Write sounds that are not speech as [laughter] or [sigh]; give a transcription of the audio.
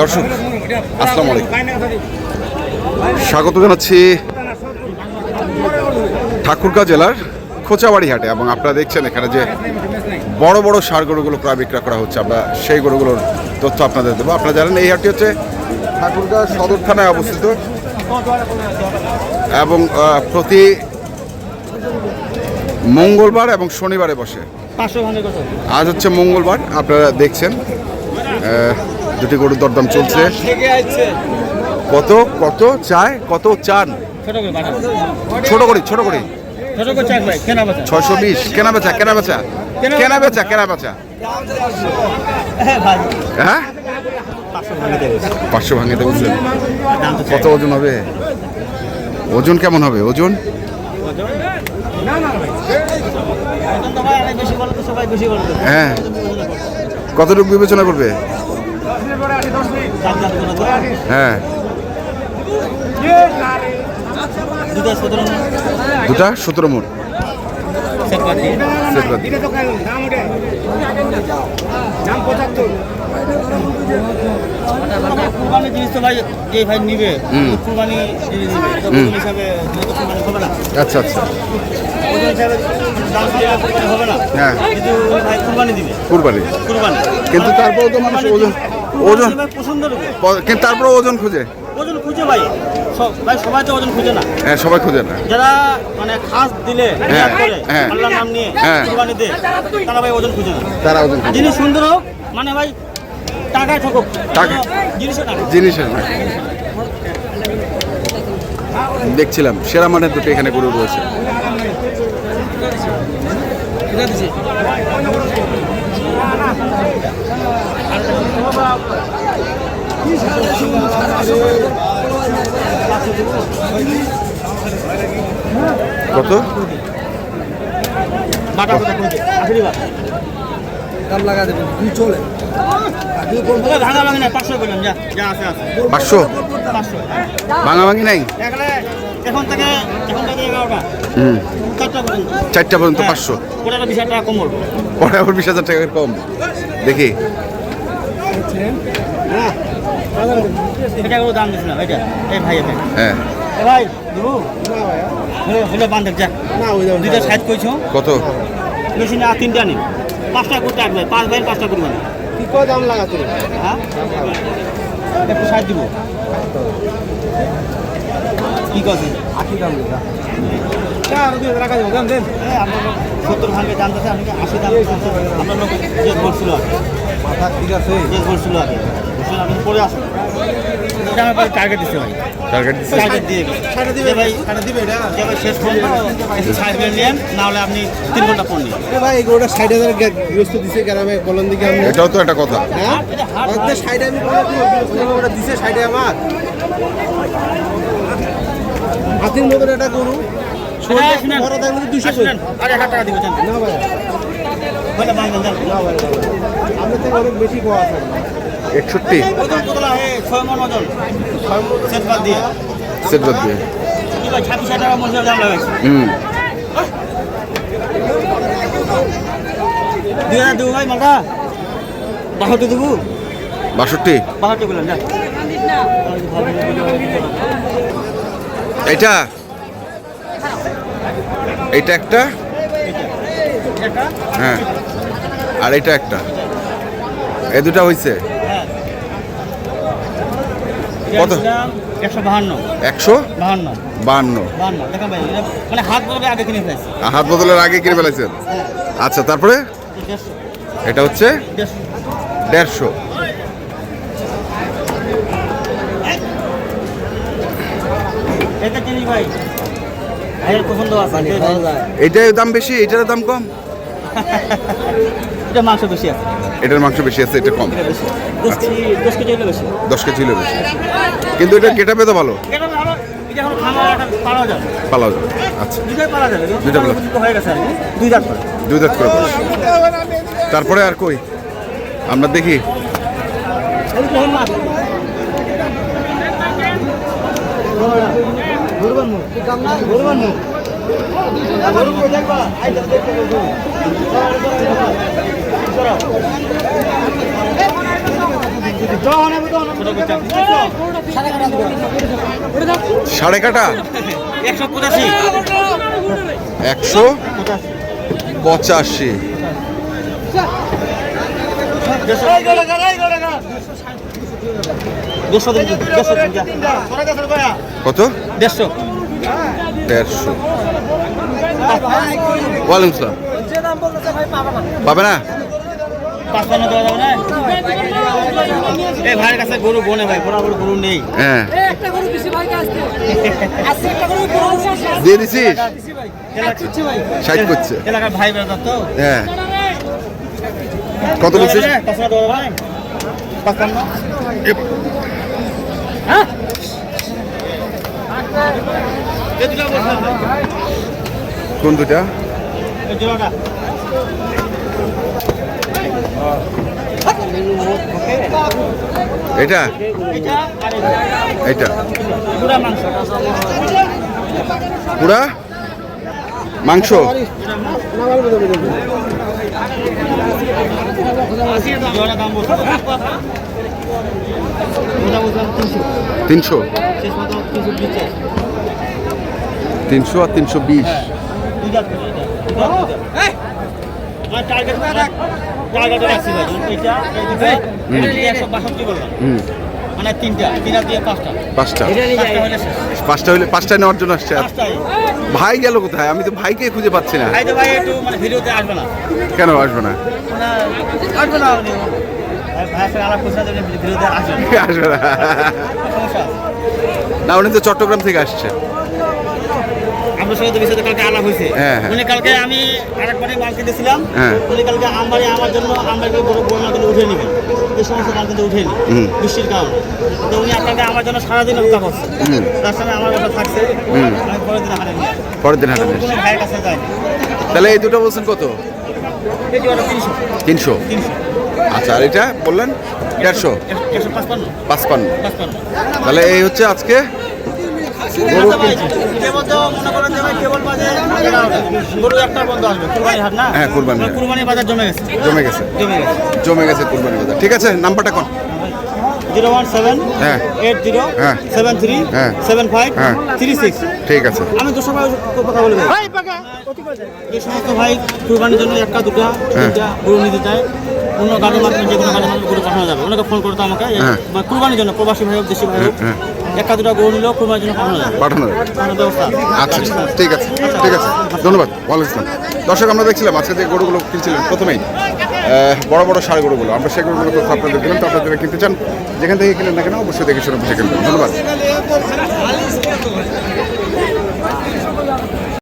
দর্শক আসসালামু আলাইকুম। স্বাগত জানাচ্ছি ঠাকুরগাঁও জেলার খোঁচাবাড়ি হাটে এবং আপনারা দেখছেন এখানে যে বড় বড় সার গরুগুলো প্রায় বিক্রয় করা হচ্ছে। আমরা সেই গরুগুলোর তথ্য আপনাদের দেবো। আপনারা জানেন এই হাটটি হচ্ছে ঠাকুরগাঁও সদর থানায় অবস্থিত এবং প্রতি মঙ্গলবার এবং শনিবারে বসে। আজ হচ্ছে মঙ্গলবার আপনারা দেখছেন। দুটি গরুর দরদাম চলছে। কত? কত? চায় কত? চান ছোট করে ছোট করি ছয়শো বিশ। কেনা বেচা কেনা বেচা। কেনা বেচা কেনা বেচা। হ্যাঁ? পাঁচশো ভাঙে দেবে। কত ওজন হবে? ওজন কেমন হবে? ওজন? হ্যাঁ। কতটুকু বিবেচনা করবে? হ্যাঁ। দুটা সতেরো মোট কুরবানি জিনিস তো ভাই যে ভাই নিবে কুরবানি জিনিস হিসাবে হবে না। আচ্ছা আচ্ছা। কুরবানি হবে না। হ্যাঁ। কিন্তু ওই ভাই কুরবানি দিবে। কুরবানি। কুরবানি। কিন্তু তারপরেও তো মানুষ ওজন ওজন। কিন্তু তারপরে খুঁজে। ওজন খুঁজে ভাই। সব ভাই সবাই তো ওজন খুঁজে না। হ্যাঁ সবাই খুঁজে না। যারা মানে খাস দিলে হ্যাঁ। আল্লাহর নাম নিয়ে হ্যাঁ। কুরবানি দেয় তারা ভাই ওজন খুঁজে না। তারা ওজন জিনিস সুন্দর হোক মানে ভাই টাকা- টাকা। জিনিসের না। দেখছিলাম সেরা মানের দুটো এখানে গরু রয়েছে। কত? দাম লাগা দেবেন। তুই চলে। পাঁচশো? ভাঙাভাঙি নাই? এখন এখন চারটা পর্যন্ত পাঁচশো। টাকা পরে আবার বিশ হাজার টাকার কম। দেখি। হ্যাঁ। কত? তিনটা নিন পাঁচটা করতে পাঁচ ভাই পাঁচটা করবে না কি কয় দাম লাগাতে হ্যাঁ? একটু দিব। কি কথা আশি দাম চার দুই রাখা যাবে দাম দেন। সত্তর ভাঙে দাম আছে আমি আশি দাম আপনার লোক বলছিল আগে। মাথা ঠিক আছে। যে বলছিল আগে। বলছিল আপনি পরে আসুন এটা আমার টার্গেট দিচ্ছে ভাই টার্গেট দিয়ে দিবে ভাই সাড়ে দিবে এটা। ভাই শেষ করব সাইড নিয়ে না হলে আপনি তিন ঘণ্টা পর নিন ভাই এগুলোটা ষাট হাজার গৃহস্থ দিছে গ্রামে বলেন দিকে আমি এটাও তো একটা কথা। হ্যাঁ? ষাট আমি গৃহস্থ ওটা দিছে ষাটে আমার। হাতির মতন একটা গরু। হ্যাঁ। বড় দাম দুশো শুনেন, হাজার টাকা না ভাই। না ভাই আমরা থেকে অনেক বেশি কোয়া আছে একষট্টি। সেট বাদ দিয়ে। হুম। বাষট্টি। একটা? হ্যাঁ। আর এটা একটা। এ দুটা হয়েছে হ্যাঁ কত? একশো বাহান্ন। একশো? মানে হাত বদলে আগে কিনে ফেলেছি। হাত বদলের আগে কিনে ফেলেছেন? আচ্ছা তারপরে? এটা হচ্ছে? দেড়শো। দেড়শো। এটা জিনিস ভাই। ভাইয়ের পছন্দ আছে এইটার দাম বেশি এটার দাম কম। [laughs] এটা মাংস বেশি আছে। এটার মাংস বেশি আছে এটা কম। বেশি। দশ কেজি হলে বেশি। কিন্তু এটা গেটাপে তো ভালো? যাবে। পালাও যাবে আচ্ছা। দুইটা। হয়ে গেছে দুই দাঁত করে। তারপরে আর কই? আমরা দেখি। বাচ্চা সাড়ে কাটা? একশো পঁচাশি। একশো পঁচাশি। কত? দেড়শো। দেড়শো। ওয়ালাইকুম সালাম। পাবে না? পাঁচপান্ন দেওয়া যাবে না এই ভাইয়ের কাছে গরু বনে ভাই গরু হ্যাঁ। গরু গরু গরু দিয়ে দিছিস? ভাই করছে। এলাকার ভাই বেড়াতার তো হ্যাঁ। কত বলছিস পাঁচপান্ন কোন দুটা এটা এটা পুরা? মাংস? তিনশো। তিনশো আর তিনশো বিশ। মানে তিনটা তিনটা দিয়ে পাঁচটা। পাঁচটা। পাঁচটা হলে পাঁচটা নেওয়ার জন্য আসছে। ভাই গেল কোথায়? আমি তো ভাইকে খুঁজে পাচ্ছি না। ভাই তো ভাই একটু মানে ভিডিওতে আসবে না। কেন আসবে না? মানে আসবে না আসবে না। [laughs] না উনি তো চট্টগ্রাম থেকে আসছে। আপনার সঙ্গে তো বিষয়তে কালকে আলাপ হয়েছে। হ্যাঁ, হ্যাঁ। উনি কালকে আমি আরেকবারই মাল কিনেছিলাম। হ্যাঁ। উনি কালকে আমবাড়ি আমার জন্য আমবাড়ি বড় বড় কিন্তু উঠে নেবেন। এই সমস্ত মাল কিন্তু উঠে নি হুম। বৃষ্টির কারণে। তো উনি আপনাকে আমার জন্য সারাদিন অপেক্ষা করছে। তার সঙ্গে আমার কথা থাকছে। আমি পরের দিন হারে পরের দিন হাটে ভাইয়ের কাছে যায়নি তাহলে এই দুটো বলছেন কত? তিনশো। আচ্ছা আর এটা বললেন? দেড়শো? পাঁচপান্ন। তাহলে এই হচ্ছে আজকে গরু ভাই, কেবল তো মনে করেন যে ভাই কেবল বাজে গরু একটা বন্ধ আসবে। কুরবানি হাট না? হ্যাঁ, কুরবানি কুরবানি বাজার জমে গেছে। জমে গেছে। জমে গেছে। জমে গেছে কুরবানি বাজার। ঠিক আছে নাম্বারটা কোন? জিরো ওয়ান সেভেন হ্যাঁ। এইট জিরো হ্যাঁ। সেভেন থ্রি হ্যাঁ। সেভেন ফাইভ হ্যাঁ। Three six. ঠিক আছে। আমি দুশো ভাই কথা বলব। এই সমস্ত ভাই কুরবানির জন্য একটা দুটা তিনটা গরু নিতে চায় অন্য গাড়ির মাধ্যমে যে কোনো গাড়ির মাধ্যমে গরু পাঠানো যাবে। ওনাকে ফোন করতে আমাকে। মানে কুরবানির জন্য প্রবাসী ভাই হোক দেশি ভাই হোক একটা দুটো গরু নিলেও কুরবানির জন্য পাঠানো পাঠানো যাবে। পাঠানোর ব্যবস্থা। আছে। আচ্ছা। ঠিক আছে ঠিক আছে। ধন্যবাদ আসসালাম। দর্শক আমরা দেখছিলাম আজকে যে গরুগুলো কিনছিলেন প্রথমেই বড় বড় সার গরুগুলো। আমরা সেই গরুগুলো তথ্য আপনাদের দিলাম তো আপনারা কিনতে চান যেখান থেকে কিনেন না কেন অবশ্যই দেখে শুনে বুঝে কিনবেন। ধন্যবাদ।